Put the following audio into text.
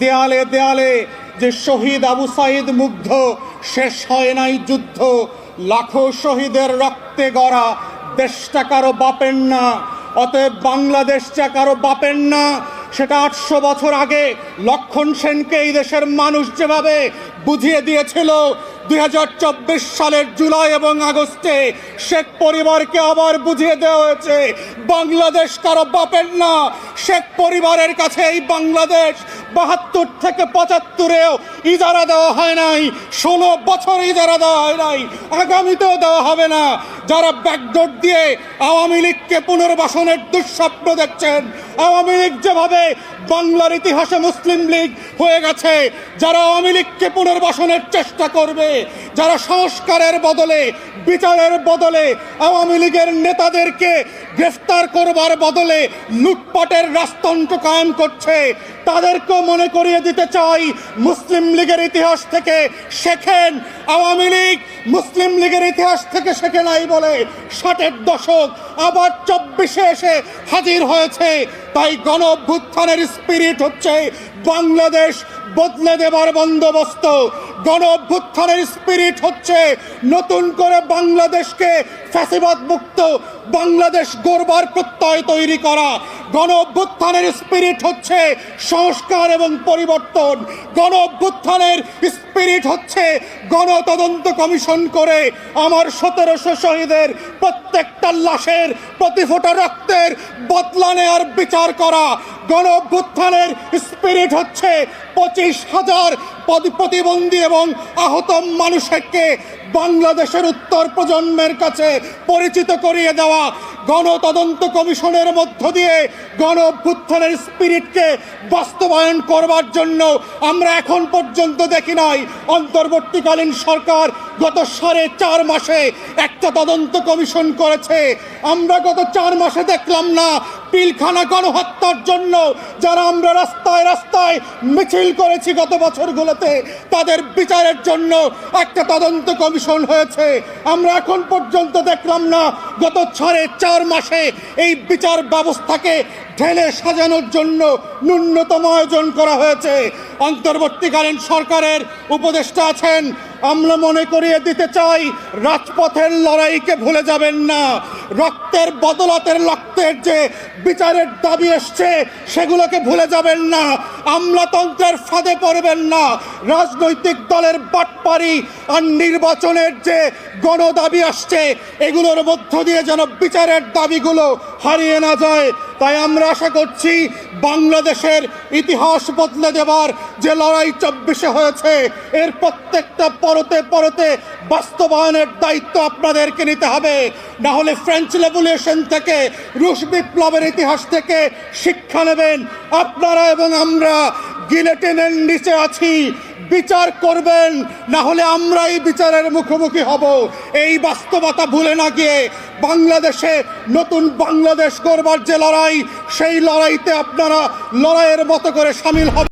দেয়ালে দেয়ালে যে শহীদ আবু সাইদ মুগ্ধ, শেষ হয় নাই যুদ্ধ। লাখো শহীদের রক্তে গড়া, দেশটা কারও বাপের না, অতএব বাংলাদেশটা কারও বাপের না, সেটা আটশো বছর আগে লক্ষণ সেনকে এই দেশের মানুষ যেভাবে বুঝিয়ে দিয়েছিল দুই হাজার চব্বিশ সালের জুলাই এবং আগস্টে শেখ পরিবারকে আবার বুঝিয়ে দেওয়া হয়েছে, বাংলাদেশ কারও বাপের না। শেখ পরিবারের কাছে এই বাংলাদেশ বাহাত্তর থেকে পঁচাত্তরেও ইজারা দেওয়া হয় নাই, ষোলো বছর ইজারা দেওয়া হয় নাই, আগামীতেও দেওয়া হবে না। যারা ব্যাকডোর দিয়ে আওয়ামী লীগকে পুনর্বাসনের দুঃস্বপ্ন দেখছেন, আওয়ামী লীগ যেভাবে বাংলার ইতিহাসে মুসলিম লীগ হয়ে গেছে, যারা আওয়ামী লীগকে পুনর্বাসনের চেষ্টা করবে যারা সংস্কারের বদলে, বিচারের বদলে, আওয়ামী লীগের নেতাদেরকে গ্রেফতার করবার বদলে লুটপাটের রাজতন্ত্র কায়েম করছে, তাদেরকেও মনে করিয়ে দিতে চাই মুসলিম লীগের ইতিহাস থেকে শেখেন। আওয়ামী লীগ মুসলিম লীগের ইতিহাস থেকে শেখে নাই বলে ষাটের দশক, আবার চব্বিশে এসে হাজির হয়েছে। তাই গণ অভ্যুত্থানের স্পিরিট হচ্ছে বাংলাদেশ বদলে দেবার বন্দোবস্ত। গণ অভ্যুত্থানের স্পিরিট হচ্ছে নতুন করে বাংলাদেশকে ফ্যাসিবাদ মুক্ত বাংলাদেশ গড়বার প্রত্যয় তৈরি করা। গণ অভ্যুত্থানের স্পিরিট হচ্ছে সংস্কার এবং পরিবর্তন। গণ অভ্যুত্থানের স্পিরিট হচ্ছে গণতদন্ত কমিশন করে আমার সতেরোশো শহীদের প্রত্যেকটা লাশের প্রতি ফোঁটা রক্তের বদলা নেওয়ার বিচার করা। গণ অভ্যুত্থানের স্পিরিট হচ্ছে পঁচিশ হাজার প্রতিবন্ধী এবং আহত মানুষকে বাংলাদেশের উত্তর প্রজন্মের কাছে পরিচিত করিয়ে দেওয়া গণতদন্ত কমিশনের মধ্য দিয়ে গণ অভ্যুত্থানের স্পিরিটকে বাস্তবায়ন করবার জন্য আমরা এখন পর্যন্ত দেখি নাই। অন্তর্বর্তীকালীন সরকার গত সাড়ে চার মাসে একটা তদন্ত কমিশন করেছে। আমরা গত চার মাসে দেখলাম না পিলখানা গণহত্যার জন্য যারা আমরা রাস্তায় রাস্তায় মিছিল করেছি গত বছরগুলোতে, তাদের বিচারের জন্য একটা তদন্ত কমিশন হয়েছে। আমরা এখন পর্যন্ত দেখলাম না, গত সাড়ে চার মাসে এই বিচার ব্যবস্থাকে ঢেলে সাজানোর জন্য ন্যূনতম আয়োজন করা হয়েছে। অন্তর্বর্তীকালীন সরকারের উপদেষ্টা আছেন, আমরা মনে করিয়ে দিতে চাই, রাজপথের লড়াইকে ভুলে যাবেন না। রক্তের বদলাতের রক্তের যে বিচারের দাবি এসছে সেগুলোকে ভুলে যাবেন না। আমলাতন্ত্রের ফাঁদে পড়বেন না। রাজনৈতিক দলের বাটপারি আর নির্বাচনের যে গণদাবি আসছে, এগুলোর মধ্য দিয়ে যেন বিচারের দাবিগুলো হারিয়ে না যায়। তাই আমরা আশা করছি বাংলাদেশের ইতিহাস বদলে দেবার যে লড়াই চব্বিশে হয়েছে, এর প্রত্যেকটা পরতে পরতে বাস্তবায়নের দায়িত্ব আপনাদেরকে নিতে হবে। না হলে ফ্রেঞ্চ রেভলিউশন থেকে, রুশ বিপ্লবের ইতিহাস থেকে শিক্ষা নেবেন। আপনারা এবং আমরা গিলেটিনের নিচে আছি, বিচার করবেন না হলে আমরাই বিচারের মুখোমুখি হব। এই বাস্তবতা ভুলে না গিয়ে বাংলাদেশে নতুন বাংলাদেশ করবার যে লড়াই, সেই লড়াইতে আপনারা লড়াইয়ের মতো করে সামিল হবে